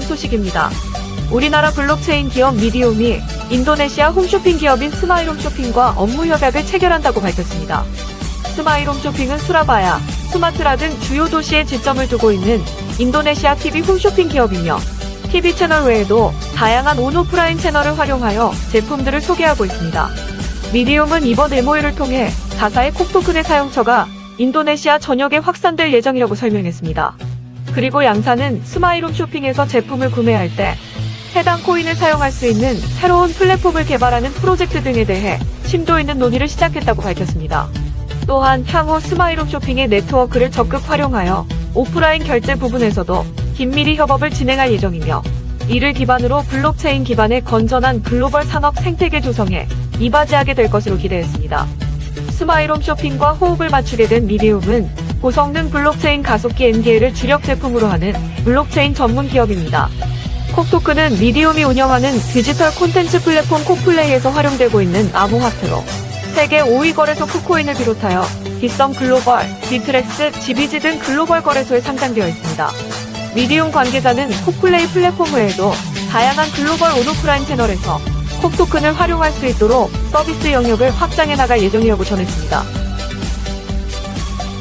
소식입니다. 우리나라 블록체인 기업 미디움이 인도네시아 홈쇼핑 기업인 스마일홈 쇼핑과 업무 협약을 체결한다고 밝혔습니다. 스마일홈 쇼핑은 수라바야, 수마트라 등 주요 도시에 지점을 두고 있는 인도네시아 TV 홈쇼핑 기업이며 TV 채널 외에도 다양한 온오프라인 채널을 활용하여 제품들을 소개하고 있습니다. 미디움은 이번 MOU를 통해 자사의 콕토큰의 사용처가 인도네시아 전역에 확산될 예정이라고 설명했습니다. 그리고 양사는 스마일홈 쇼핑에서 제품을 구매할 때 해당 코인을 사용할 수 있는 새로운 플랫폼을 개발하는 프로젝트 등에 대해 심도 있는 논의를 시작했다고 밝혔습니다. 또한 향후 스마일홈 쇼핑의 네트워크를 적극 활용하여 오프라인 결제 부분에서도 긴밀히 협업을 진행할 예정이며 이를 기반으로 블록체인 기반의 건전한 글로벌 산업 생태계 조성에 이바지하게 될 것으로 기대했습니다. 스마일홈 쇼핑과 호흡을 맞추게 된 미디움은 고성능 블록체인 가속기 NDL을 주력 제품으로 하는 블록체인 전문 기업입니다. 콕토크는 미디움이 운영하는 디지털 콘텐츠 플랫폼 콕플레이에서 활용되고 있는 암호화폐로 세계 5위 거래소 쿠코인을 비롯하여 기썸 글로벌, 비트렉스, GBG 등 글로벌 거래소에 상장되어 있습니다. 미디움 관계자는 콕플레이 플랫폼 외에도 다양한 글로벌 온오프라인 채널에서 콕토큰을 활용할 수 있도록 서비스 영역을 확장해 나갈 예정이라고 전했습니다.